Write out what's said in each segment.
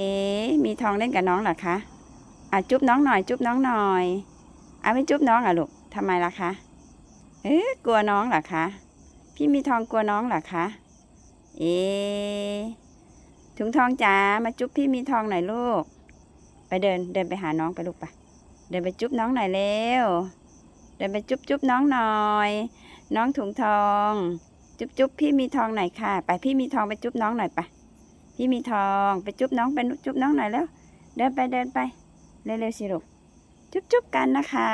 เอ๊ะมีทองเล่นกับน้องเหรอคะอะจุ๊บน้องหน่อยจุ๊บน้องหน่อยเอาไม่จุ๊บน้องอะลูกทำไมล่ะคะเอ๊ะกลัวน้องเหรอคะ พี่มีทองกลัวน้องเหรอคะ เอ๊ะถุงทองจ๋ามาจุ๊บพี่มีทองหน่อยลูก ไปเดินเดินไปหาน้องไปลูกไปเดินไปจุ๊บน้องหน่อยเร็ว เดินไปจุ๊บจุ๊บน้องหน่อย น้องถุงทอง จุ๊บจุ๊บพี่มีทองหน่อยค่ะ ไปพี่มีทองไปจุ๊บน้องหน่อยไป พี่มีทองไปจุ๊บน้องไปจุ๊บน้องหน่อยแล้ว เดินไปเดินไปเร็วๆสิลูกจุ๊บจุ๊บกันนะคะ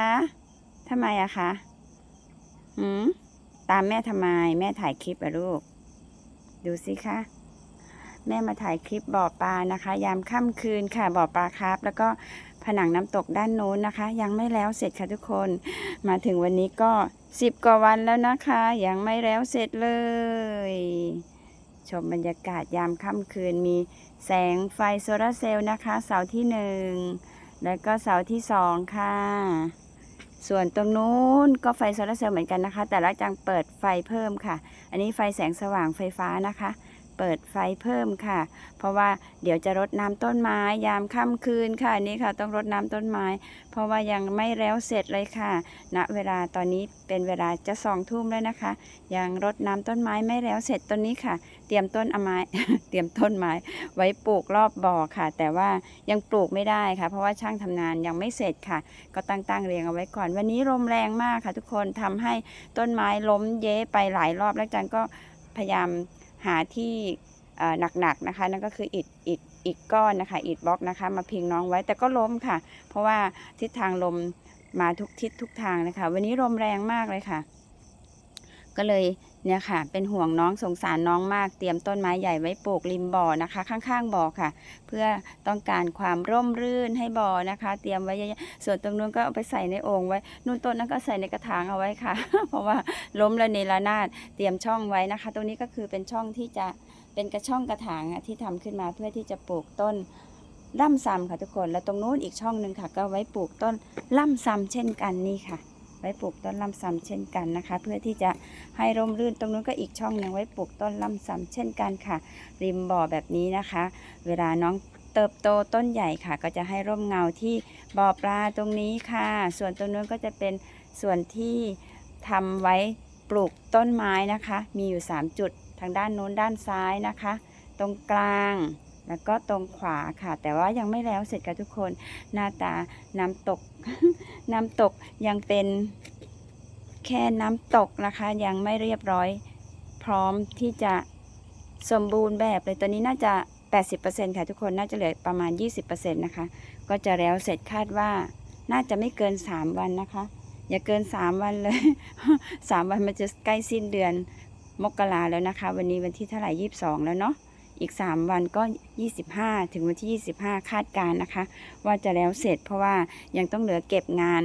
ทำไมอะคะหืมตามแม่ทำไม แม่ถ่ายคลิปอะลูก ดูสิคะแม่มาถ่ายคลิปบ่อปลานะคะ ยามค่ำคืนค่ะบ่อปลาครับ แล้วก็ผนังน้ำตกด้านโน้นนะคะ ยังไม่แล้วเสร็จค่ะทุกคน มาถึงวันนี้ก็สิบกว่าวันแล้วนะคะ ยังไม่แล้วเสร็จเลย ชมบรรยากาศยามค่ำคืนมีแสงไฟโซลาร์เซลล์นะคะ เสาที่หนึ่งแล้วก็เสาที่สองค่ะ ส่วนตรงนู้นก็ไฟโซลาร์เซลล์เหมือนกันนะคะ แต่ละจังเปิดไฟเพิ่มค่ะ อันนี้ไฟแสงสว่างไฟฟ้านะคะ เปิดไฟเพิ่มค่ะ เพราะว่าเดี๋ยวจะรดน้ำต้นไม้ ยามค่ำคืนค่ะนี่ค่ะ ต้องรดน้ำต้นไม้ เพราะว่ายังไม่แล้วเสร็จเลยค่ะณเวลาตอนนี้เป็นเวลาจะสองทุ่มแล้วนะคะ ยังรดน้ำต้นไม้ไม่แล้วเสร็จต้นนี้ค่ะ เตรียมต้นเอาไม้เตรียมต้นไม้ ไว้ปลูกรอบบ่อค่ะ แต่ว่ายังปลูกไม่ได้ค่ะ เพราะว่าช่างทำงานยังไม่เสร็จค่ะ ก็ตั้งตั้งเรียงเอาไว้ก่อน วันนี้ลมแรงมากค่ะ ทุกคนทำให้ต้นไม้ล้มเย้ไปหลายรอบแล้วจันก็พยายาม หาที่หนักๆนะคะ นั่นก็คืออิดอิดอิฐก้อนนะคะอิดบล็อกนะคะ มาพิงน้องไว้แต่ก็ล้มค่ะ เพราะว่าทิศทางลมมาทุกทิศทุกทางนะคะ วันนี้ลมแรงมากเลยค่ะ ก็เลยเนี่ยค่ะ เป็นห่วงน้องสงสารน้องมากเตรียมต้นไม้ใหญ่ไว้ปลูกริมบ่อนะคะ ข้างๆบ่อค่ะ เพื่อต้องการความร่มรื่นให้บ่อนะคะ เตรียมไว้ยอะๆส่วนตรงนู้นก็เอาไปใส่ในโอ่งไว้นู่นต้นนั้นก็ใส่ในกระถางเอาไว้ค่ะ เพราะว่าล้มระเนระนาดเตรียมช่องไว้นะคะ ตรงนี้ก็คือเป็นช่องที่จะเป็นกระช่องกระถางที่ทำขึ้นมาเพื่อที่จะปลูกต้นล่ำซ้ำค่ะทุกคน แล้วตรงนู้นอีกช่องหนึ่งค่ะ ก็ไว้ปลูกต้นล่ำซ้ำเช่นกันนี่ค่ะ ว้ปลูกต้นลำซำเช่นกันนะคะ เพื่อที่จะให้ร่มรื่นตรงนู้นก็อีกช่องหนึ่งไว้ปลูกต้นลำซำเช่นกันค่ะ ริมบ่อแบบนี้นะคะ เวลาน้องเติบโตต้นใหญ่ค่ะ ก็จะให้ร่มเงาที่บ่อปลาตรงนี้ค่ะ ส่วนตรงนู้นก็จะเป็นส่วนที่ทำไว้ปลูกต้นไม้นะคะ มีอยู่ 3 จุดทางด้านโน้นด้านซ้ายนะคะ ตรงกลาง แล้วก็ตรงขวาค่ะ แต่ว่ายังไม่แล้วเสร็จค่ะทุกคนหน้าตาน้ำตก น้ำตกยังเป็นแค่น้ำตกนะคะ ยังไม่เรียบร้อย พร้อมที่จะสมบูรณ์แบบเลยตอนนี้น่าจะ 80%ค่ะทุกคนน่าจะเหลือประมาณ 20%นะคะ ก็จะแล้วเสร็จคาดว่าน่าจะไม่เกิน 3 วันนะคะ อย่าเกิน 3 วันเลย 3 วันมันจะใกล้สิ้นเดือนมกราแล้วนะคะ วันนี้วันที่เท่าไหร่22 แล้วเนาะ อีก 3 วันก็ 25 ถึงวันที่ 25 คาดการนะคะ ว่าจะแล้วเสร็จเพราะว่ายังต้องเหลือเก็บงาน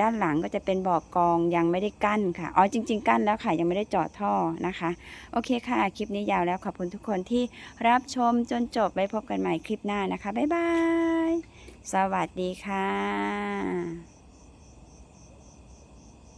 ด้านหลังก็จะเป็นบ่อกองยังไม่ได้กั้นค่ะ อ๋อจริง ๆ กั้นแล้วค่ะ ยังไม่ได้เจาะท่อนะคะ โอเคค่ะ คลิปนี้ยาวแล้วขอบคุณทุกคนที่รับชมจนจบไว้พบกันใหม่คลิปหน้านะคะ บ๊ายบาย สวัสดีค่ะ